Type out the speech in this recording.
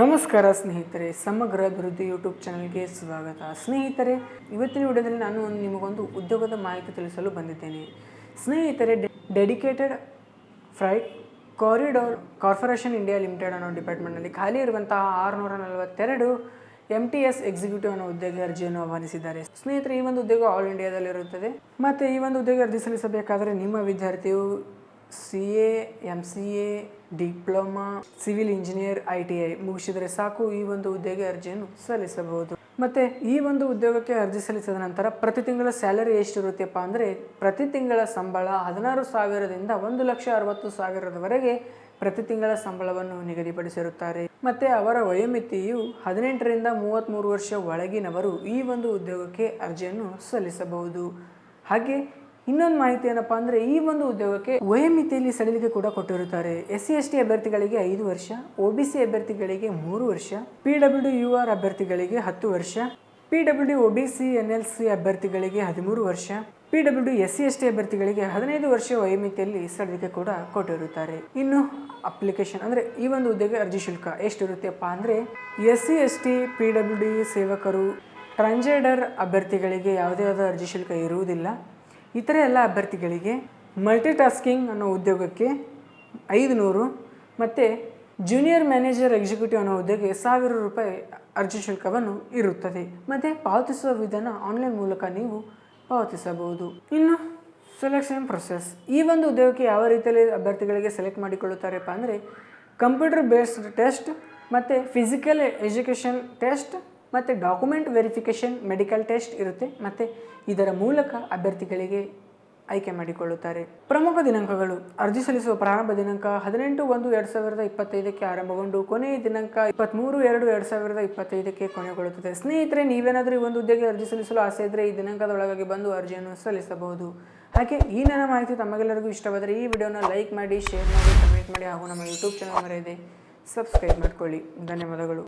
ನಮಸ್ಕಾರ ಸ್ನೇಹಿತರೆ, ಸಮಗ್ರ ಅಭಿವೃದ್ಧಿ ಯೂಟ್ಯೂಬ್ ಚಾನಲ್ಗೆ ಸ್ವಾಗತ. ಸ್ನೇಹಿತರೆ, ಇವತ್ತಿನ ವಿಡಿಯೋದಲ್ಲಿ ನಾನು ಒಂದು ನಿಮಗೊಂದು ಉದ್ಯೋಗದ ಮಾಹಿತಿ ತಿಳಿಸಲು ಬಂದಿದ್ದೇನೆ. ಸ್ನೇಹಿತರೆ dedicated freight corridor corporation India limited ಅನ್ನೋ ಡಿಪಾರ್ಟ್ಮೆಂಟ್ನಲ್ಲಿ ಖಾಲಿ ಇರುವಂತಹ ಆರುನೂರ ನಲವತ್ತೆರಡು ಎಂ ಟಿ ಎಸ್ ಎಕ್ಸಿಕ್ಯೂಟಿವ್ ಅನ್ನೋ ಉದ್ಯೋಗ ಅರ್ಜಿಯನ್ನು ಆಹ್ವಾನಿಸಿದ್ದಾರೆ. ಸ್ನೇಹಿತರೆ, ಈ ಒಂದು ಉದ್ಯೋಗ ಆಲ್ ಇಂಡಿಯಾದಲ್ಲಿರುತ್ತದೆ ಮತ್ತು ಈ ಒಂದು ಉದ್ಯೋಗ ಅರ್ಜಿ ಸಲ್ಲಿಸಬೇಕಾದರೆ ನಿಮ್ಮ ವಿದ್ಯಾರ್ಥಿಯು C A M C A diploma civil engineer I T I ಮುಗಿಸಿದರೆ ಸಾಕು. ಈ ಒಂದು ಉದ್ಯೋಗಕ್ಕೆ ಅರ್ಜಿಯನ್ನು ಸಲ್ಲಿಸಬಹುದು. ಮತ್ತು ಈ ಒಂದು ಉದ್ಯೋಗಕ್ಕೆ ಅರ್ಜಿ ಸಲ್ಲಿಸಿದ ನಂತರ ಪ್ರತಿ ತಿಂಗಳ ಸ್ಯಾಲರಿ ಎಷ್ಟಿರುತ್ತೆಪ್ಪ ಅಂದರೆ ಪ್ರತಿ ತಿಂಗಳ ಸಂಬಳ ಹದಿನಾರು ಸಾವಿರದಿಂದ ಒಂದು ಲಕ್ಷ ಅರವತ್ತು ಸಾವಿರದವರೆಗೆ ಪ್ರತಿ ತಿಂಗಳ ಸಂಬಳವನ್ನು ನಿಗದಿಪಡಿಸಿರುತ್ತಾರೆ. ಮತ್ತು ಅವರ ವಯೋಮಿತಿಯು ಹದಿನೆಂಟರಿಂದ ಮೂವತ್ತ್ಮೂರು ವರ್ಷ ಒಳಗಿನವರು ಈ ಒಂದು ಉದ್ಯೋಗಕ್ಕೆ ಅರ್ಜಿಯನ್ನು ಸಲ್ಲಿಸಬಹುದು. ಹಾಗೆ ಇನ್ನೊಂದು ಮಾಹಿತಿ ಏನಪ್ಪಾ ಅಂದರೆ ಈ ಒಂದು ಉದ್ಯೋಗಕ್ಕೆ ವಯೋಮಿತಿಯಲ್ಲಿ ಸಡಿಲಿಕೆ ಕೂಡ ಕೊಟ್ಟಿರುತ್ತಾರೆ. ಎಸ್ ಸಿ ಎಸ್ ಟಿ ಅಭ್ಯರ್ಥಿಗಳಿಗೆ ಐದು ವರ್ಷ ಒ ಬಿ ಸಿ ಅಭ್ಯರ್ಥಿಗಳಿಗೆ ಮೂರು ವರ್ಷ ಪಿ ಡಬ್ಲ್ಯೂ ಯು ಆರ್ ಅಭ್ಯರ್ಥಿಗಳಿಗೆ ಹತ್ತು ವರ್ಷ P W O B C N L C ಅಭ್ಯರ್ಥಿಗಳಿಗೆ ಹದಿಮೂರು ವರ್ಷ P W S C S T ಅಭ್ಯರ್ಥಿಗಳಿಗೆ ಹದಿನೈದು ವರ್ಷ ವಯೋಮಿತಿಯಲ್ಲಿ ಸಡಿಲಿಕೆ ಕೂಡ ಕೊಟ್ಟಿರುತ್ತಾರೆ. ಇನ್ನು ಅಪ್ಲಿಕೇಶನ್ ಅಂದರೆ ಈ ಒಂದು ಉದ್ಯೋಗ ಅರ್ಜಿ ಶುಲ್ಕ ಎಷ್ಟಿರುತ್ತೆಪ್ಪ ಅಂದರೆ S C S T P W D ಸೇವಕರು ಟ್ರಾನ್ಜೆಂಡರ್ ಅಭ್ಯರ್ಥಿಗಳಿಗೆ ಯಾವುದೇ ಆದ ಅರ್ಜಿ ಶುಲ್ಕ ಇರುವುದಿಲ್ಲ. ಇತರೆ ಎಲ್ಲ ಅಭ್ಯರ್ಥಿಗಳಿಗೆ ಮಲ್ಟಿ ಟಾಸ್ಕಿಂಗ್ ಅನ್ನೋ ಉದ್ಯೋಗಕ್ಕೆ ಐದು ನೂರು ಮತ್ತು ಜೂನಿಯರ್ ಮ್ಯಾನೇಜರ್ ಎಕ್ಸಿಕ್ಯೂಟಿವ್ ಅನ್ನೋ ಹುದ್ದೆಗೆ ಸಾವಿರ ರೂಪಾಯಿ ಅರ್ಜಿ ಶುಲ್ಕವನ್ನು ಇರುತ್ತದೆ. ಮತ್ತು ಪಾವತಿಸುವ ವಿಧಾನ ಆನ್ಲೈನ್ ಮೂಲಕ ನೀವು ಪಾವತಿಸಬಹುದು. ಇನ್ನು ಸೆಲೆಕ್ಷನ್ ಪ್ರೊಸೆಸ್ ಈ ಒಂದು ಉದ್ಯೋಗಕ್ಕೆ ಯಾವ ರೀತಿಯಲ್ಲಿ ಅಭ್ಯರ್ಥಿಗಳಿಗೆ ಸೆಲೆಕ್ಟ್ ಮಾಡಿಕೊಳ್ಳುತ್ತಾರೆಪ್ಪ ಅಂದರೆ ಕಂಪ್ಯೂಟರ್ ಬೇಸ್ಡ್ ಟೆಸ್ಟ್ ಮತ್ತು ಫಿಸಿಕಲ್ ಎಜುಕೇಷನ್ ಟೆಸ್ಟ್ ಮತ್ತು ಡಾಕ್ಯುಮೆಂಟ್ ವೆರಿಫಿಕೇಷನ್ ಮೆಡಿಕಲ್ ಟೆಸ್ಟ್ ಇರುತ್ತೆ. ಮತ್ತು ಇದರ ಮೂಲಕ ಅಭ್ಯರ್ಥಿಗಳಿಗೆ ಆಯ್ಕೆ ಮಾಡಿಕೊಳ್ಳುತ್ತಾರೆ. ಪ್ರಮುಖ ದಿನಾಂಕಗಳು. ಅರ್ಜಿ ಸಲ್ಲಿಸುವ ಪ್ರಾರಂಭ ದಿನಾಂಕ ಹದಿನೆಂಟು ಒಂದು ಎರಡು ಸಾವಿರದ ಇಪ್ಪತ್ತೈದಕ್ಕೆ ಆರಂಭಗೊಂಡು ಕೊನೆಯ ದಿನಾಂಕ ಇಪ್ಪತ್ತ್ಮೂರು ಎರಡು ಎರಡು ಸಾವಿರದ ಇಪ್ಪತ್ತೈದಕ್ಕೆ ಕೊನೆಗೊಳ್ಳುತ್ತದೆ. ಸ್ನೇಹಿತರೆ, ನೀವೇನಾದರೂ ಈ ಒಂದು ಉದ್ಯೋಗಕ್ಕೆ ಅರ್ಜಿ ಸಲ್ಲಿಸಲು ಆಸೆ ಇದ್ದರೆ ಈ ದಿನಾಂಕದ ಒಳಗಾಗಿ ಬಂದು ಅರ್ಜಿಯನ್ನು ಸಲ್ಲಿಸಬಹುದು. ಹಾಗೆ ಈ ನನ್ನ ಮಾಹಿತಿ ತಮಗೆಲ್ಲರಿಗೂ ಇಷ್ಟವಾದರೆ ಈ ವಿಡಿಯೋನ ಲೈಕ್ ಮಾಡಿ, ಶೇರ್ ಮಾಡಿ, ಕಮೆಂಟ್ ಮಾಡಿ ಹಾಗೂ ನಮ್ಮ ಯೂಟ್ಯೂಬ್ ಚಾನಲ್ ಮರೆಯದೆ ಸಬ್ಸ್ಕ್ರೈಬ್ ಮಾಡಿಕೊಳ್ಳಿ. ಧನ್ಯವಾದಗಳು.